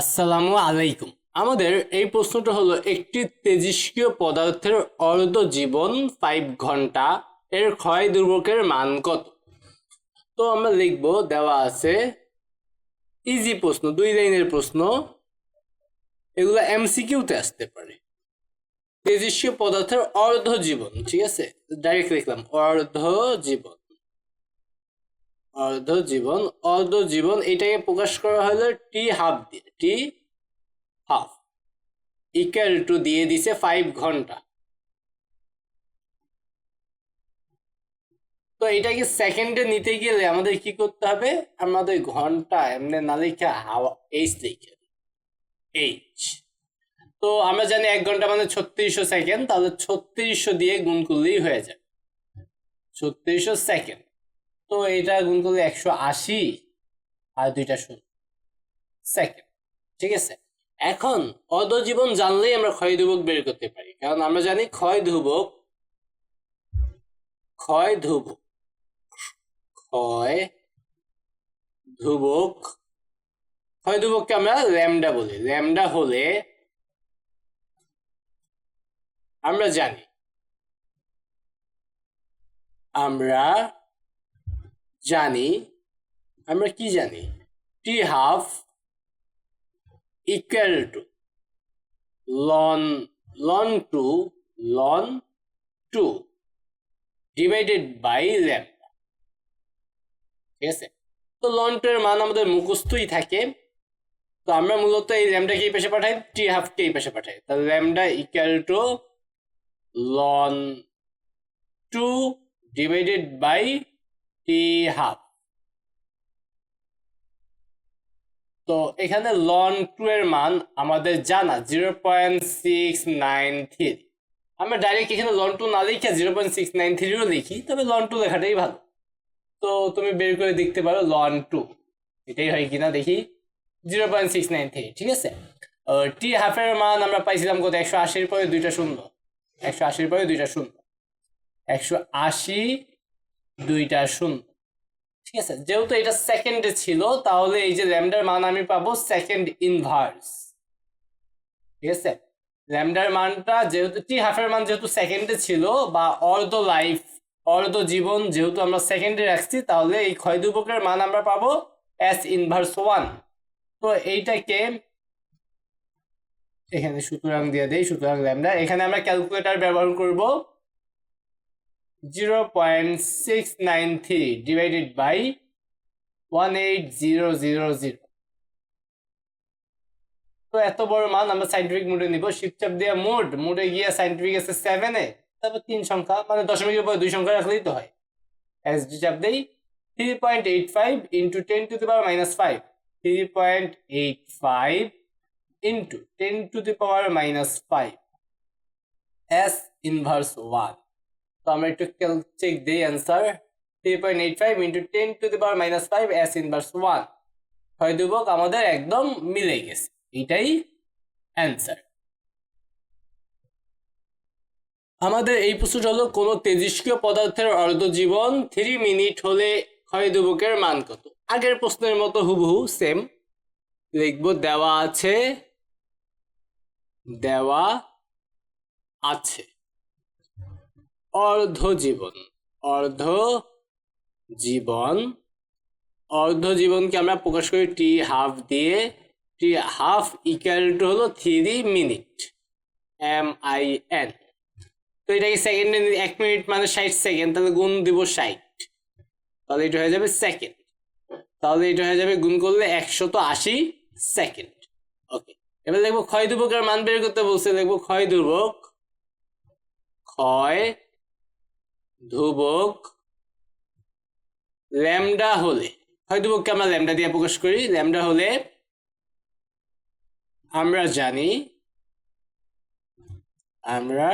আসসালামু আলাইকুম। আমাদের এই প্রশ্নটা হলো, একটি তেজস্ক্রিয় পদার্থের অর্ধ জীবন ফাইভ ঘণ্টা, এর ক্ষয় দুর্ভোগের মান কত? তো আমরা লিখব, দেওয়া আছে ইজি প্রশ্ন, দুই লাইনের প্রশ্ন। এগুলো এমসিকিউতে আসতে পারে। তেজস্ক্রিয় পদার্থের অর্ধ জীবন, ঠিক আছে? ডাইরেক্ট লিখলাম, অর্ধ জীবন। অর্ধ জীবন অর্ধ জীবন এটাকে প্রকাশ করা হলো টি হাফ দিয়ে টি হাফ ইকুয়াল টু দিয়ে দিছে ফাইভ ঘণ্টা। তো এটাকে সেকেন্ডে নিতে গেলে আমাদের কি করতে হবে? আমাদের ঘণ্টা এমনি না লিখে হাওয়া এইচ লিখে এইচ তো আমরা জানি এক ঘণ্টা মানে ছত্রিশশো সেকেন্ড তাহলে ছত্রিশশো দিয়ে গুণ করলেই হয়ে যায় ছত্রিশশো সেকেন্ড তো এটা গুণ করলে একশো আশি আর দুইটা শূন্য। সেকেন্ড ঠিক আছে? এখন অধজীবন জানলেই আমরা ক্ষয় ধ্রুবক বের করতে পারি। কারণ আমরা জানি ক্ষয় ধ্রুবক ক্ষয় ধ্রুবক ক্ষয় ধ্রুবক, ক্ষয় ধ্রুবককে আমরা ল্যামডা বলি। ল্যামডা হলে আমরা জানি, আমরা জানি, আমরা কি জানি? T half equal to ln ln two ln two divided by lambda ঠিক আছে? তো লন টু এর মান আমাদের মুখস্থই থাকে। তো আমরা মূলত এই ল্যামডাকে এই পাশে পাঠাই টি হাফকে এই পাশে পাঠাই। তাহলে lambda equal to ln two divided by half তো এখানে লন টু এর মান আমাদের জানা zero point six nine three আমরা ডাইরেক্ট এখানে লন টু না লিখে জিরো পয়েন্ট সিক্স নাইন থ্রিও লিখি, তবে লন টু লেখাটাই ভালো। তো তুমি বের করে দেখতে পারো লন টু এটাই হয় কিনা দেখি। Zero point six nine three ঠিক আছে? টি হাফের মান আমরা পাইছিলাম কত? একশো আশির পরে দুইটা শূন্য। একশো আশির পরে দুইটা শূন্য। একশো আশি, দুইটা শূন্য। ঠিক আছে, যেহেতু এটা সেকেন্ডে ছিল, তাহলে এই যে ল্যামডার মান আমি পাবো সেকেন্ড ইনভার্স ঠিক আছে? ল্যামডার মানটা যেহেতু টি হাফের মান যেহেতু সেকেন্ডে ছিল, বা অর্ধ লাইফ অর্ধ জীবন যেহেতু আমরা সেকেন্ডে রাখছি, তাহলে এই ক্ষয় দুপকের মান আমরা পাবো এস ইনভার্স ওয়ান তো এইটাকে এখানে সুতরাং দিয়ে দেই, সুতরাং ল্যামডা এখানে আমরা ক্যালকুলেটর ব্যবহার করব। Zero point six nine three divided by one eight zero zero zero তো এত বড় মান আমরা সাইন্টিফিক মোডে নিব। শিপচাপ দিয়ে মোড মোডে গিয়ে সাইন্টিফিক আছে সেভেনে তারপর তিন সংখ্যা মানে দশমিকের পরে দুই সংখ্যা রাখলেই তো হয়। এস ডি চাপ দেই three point eight five into ten to the power minus five three point eight five into ten to the power minus five S inverse one তো আমরা একটু চেক দিই answer three point eight five into ten to the power minus five S inverse one হয় দুবক আমাদের একদম মিলে গেছে। এটাই অ্যান্সার আমাদের এই প্রশ্নটা হলো, কোনো তেজস্ক্রিয় পদার্থের অর্ধজীবন থ্রি মিনিট হলে ক্ষয় দুবকের মান কত? আগের প্রশ্নের মতো হুবহু সেম লিখব, দেওয়া আছে দেওয়া আছে। অর্ধ জীবন অর্ধ জীবন অর্ধ জীবনকে আমরা প্রকাশ করি টি হাফ দিয়ে। টি হাফ ইকুয়াল টু হলো three minute M I N তো এটাকে সেকেন্ডে এক মিনিট মানে ষাট সেকেন্ড তাহলে গুণ দিব ষাট। তাহলে এটা হয়ে যাবে সেকেন্ড তাহলে এটা হয়ে যাবে গুণ করলে একশত আশি সেকেন্ড ওকে এবার দেখব ক্ষয় দুর্ভোগের মান বের করতে বলছে, দেখব ক্ষয় দুর্ভোগ ক্ষয় ধ্রুবক ল্যামডা হলে, হয় ধ্রুবককে আমরা ল্যামডা দিয়ে প্রকাশ করি। ল্যামডা হলে আমরা জানি আমরা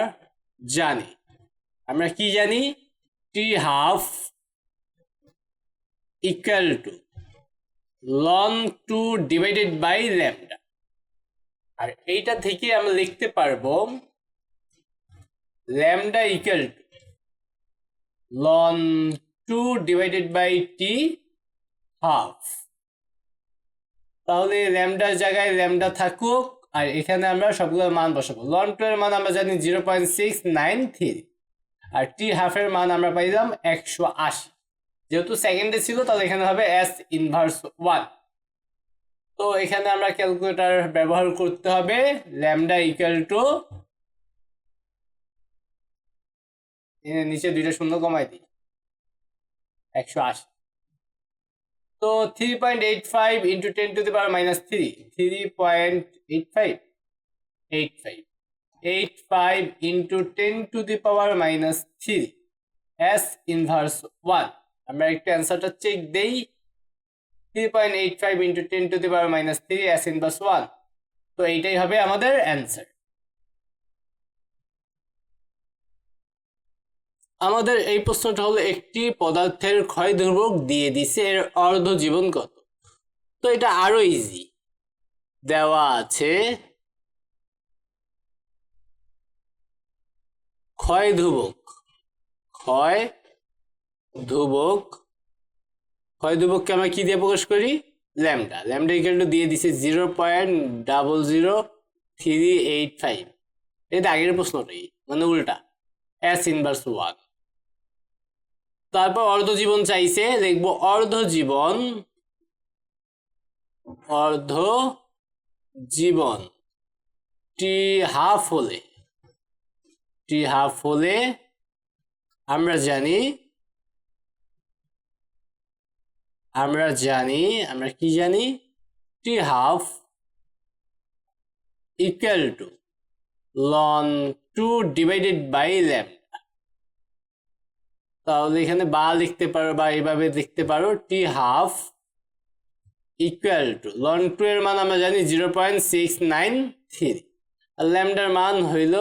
জানি, আমরা কি জানি? T half equal to ln two divided by lambda আর এইটা থেকে আমরা লিখতে পারব lambda equal to ln 2 divided by t half. তাহলে ল্যামডার জায়গায় ল্যামডা থাকুক, আর এখানে আমরা সবগুলোর মান বসাবো। লন টু এর মান আমরা জানি zero point six nine three আর টি হাফের মান আমরা পাইলাম একশো আশি। যেহেতু সেকেন্ডে ছিল, তাহলে এখানে হবে এস ইনভার্স ওয়ান তো এখানে আমরা ক্যালকুলেটর ব্যবহার করতে হবে ল্যামডা ইকুয়াল টু নিচে দুইটা শূন্য কমাই দিই। একশো আশি। তো three point eight five into ten to the power minus three three point eight five eight five eight five into ten to the power minus three S inverse one আমরা একটু অ্যান্সারটা চেক দেই। Three point eight five into ten to the power minus three S inverse one তো এইটাই হবে আমাদের answer আমাদের এই প্রশ্নটা হলো, একটি পদার্থের ক্ষয় ধ্রুবক দিয়ে দিছে এর অর্ধ জীবন কত? তো এটা আরও ইজি দেওয়া আছে ক্ষয় ধ্রুবক ক্ষয় ধ্রুবক ক্ষয় ধ্রুবককে আমরা কি দিয়ে প্রকাশ করি? ল্যামডা। ল্যামডা ইকুয়াল টু দিয়ে দিছে zero point double zero three eight five এটা আগের প্রশ্নটাই মানে উল্টা। এস ইনভার্স ওয়ান তারপর অর্ধ জীবন চাইছে লিখব অর্ধ জীবন অর্ধ জীবন টি হাফ হলে, টি হাফ হলে আমরা জানি আমরা জানি, আমরা কি জানি? T half equal to, ln two divided by lambda. তাহলে এখানে বা লিখতে পারো বা এইভাবে লিখতে পারো T half equal to ln two এর মান আমরা জানি zero point six nine three আর ল্যামডার মান হইল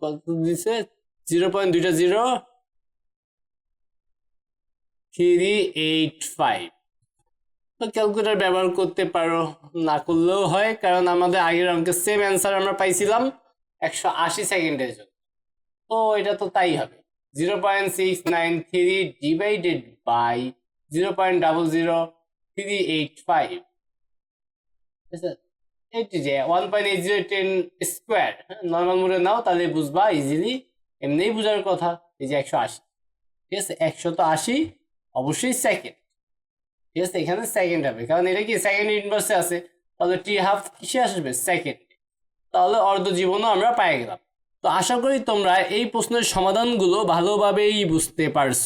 কত দিছে? জিরো পয়েন্ট দুইটা জিরো থ্রি এইট ফাইভ তো ক্যালকুলেটর ব্যবহার করতে পারো, না করলেও হয়, কারণ আমাদের আগের অঙ্কের সেম অ্যান্সার আমরা পাইছিলাম একশো আশি সেকেন্ডের জন্য। তো এটা তো তাই হবে। Zero point six nine three divided by zero point double zero three eight five এইটি যে one point eight zero ten square normal মোডে নাও, তাহলে বুঝবা ইজিলি এমনিই বুঝার কথা, এই যে একশো আশি। ঠিক আছে? একশো তো আশি, অবশ্যই সেকেন্ড ঠিক আছে? এখানে সেকেন্ড হবে। কারণ এটা কি? সেকেন্ড ইনভার্সে আছে। তাহলে টি হাফ কিসে আসবে? সেকেন্ড তাহলে অর্ধ জীবনও আমরা পাই গেলাম। তো আশা করি তোমরা এই প্রশ্নের সমাধানগুলো ভালোভাবেই বুঝতে পারছ।